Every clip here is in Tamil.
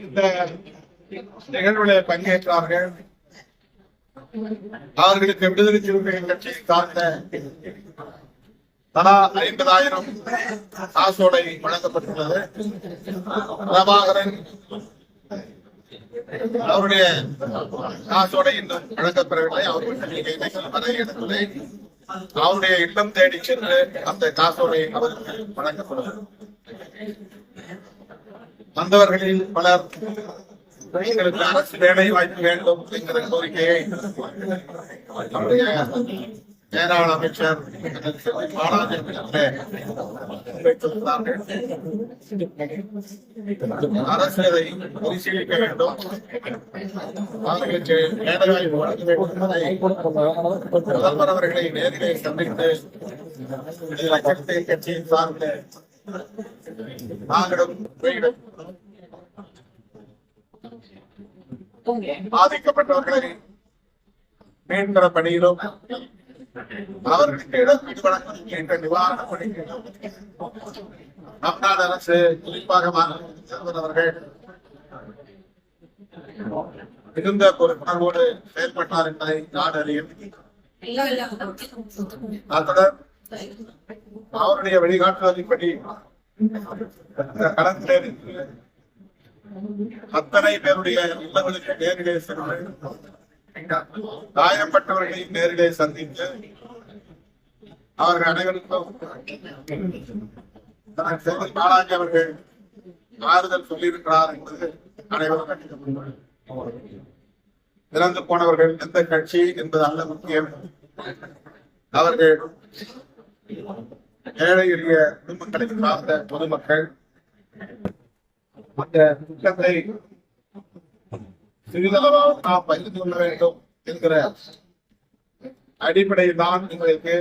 இந்த நிகழ்வுல பங்கேற்றார்கள். அவர்களுக்கு விடுதலை சிறுத்தைகள் கட்சியை சார்ந்த தலா ஐம்பதாயிரம் காசோடை வழங்கப்பட்டுள்ளது. பிரபாகரன் அவருடைய காசோடை இன்னும் வழங்கப்பெறவில்லை அவருடைய இடத்திலே அவருடைய இல்லம் தேடி சென்று அந்த காசோடை அவருக்கு வழங்கப்படுகிறது வந்தவர்களில் பலர் அரசு வேலை வாய்ப்பு வேண்டும் என்கிற கோரிக்கையை நம்முடைய அமைச்சர் அரசு அதை பரிசீலிக்க வேண்டும்? அவர்களுக்கு வழங்க வேண்டும் பிரதமர் அவர்களை நேரிலே சந்தித்து கட்சியின் சார்ந்த நாங்களும் பாதிக்கப்பட்டவர்களை மீன்கிற பணியிலும் அவர்களுக்கு இழப்பீடு வழங்கும் என்ற நிவாரண பணிகளிலும் தமிழ்நாடு அரசு குறிப்பாக அவர்கள் மிகுந்த பொறுப்புணர்வோடு செயல்பட்டார் என்பதை நான் அறியும் அத்துடன் அவருடைய வழிகாட்டுவதின்படி இந்த கடந்த அத்தனை பேருடைய இல்லங்களுக்கு நேரிலே சென்று காயப்பட்டவர்களையும் நேரிலே சந்தித்து அவர்கள் அனைவருக்கும் தனக்கு செந்தில் பாலாஜி அவர்கள் ஆறுதல் சொல்லியிருக்கிறார் என்பது அனைவரும் இறந்து போனவர்கள் எந்த கட்சி என்பது அல்ல முக்கியம். அவர்கள் ஏழை எளிய குடும்பங்களை சார்ந்த பொதுமக்கள் அந்த துக்கத்தை சிறிதளவாக நாம் பகிர்ந்து கொள்ள வேண்டும் என்கிற அடிப்படையில் தான் எங்களுக்கு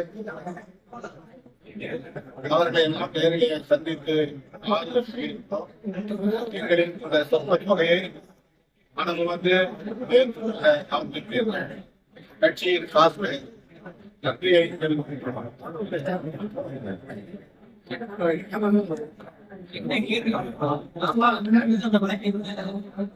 அவர்களை எல்லாம் நேரிலே சந்தித்து எங்களின் இந்த சொற்ப தொகையை மனது வந்து மேற்கொள்ள நாம் கட்சியின் சார்பில் 私は。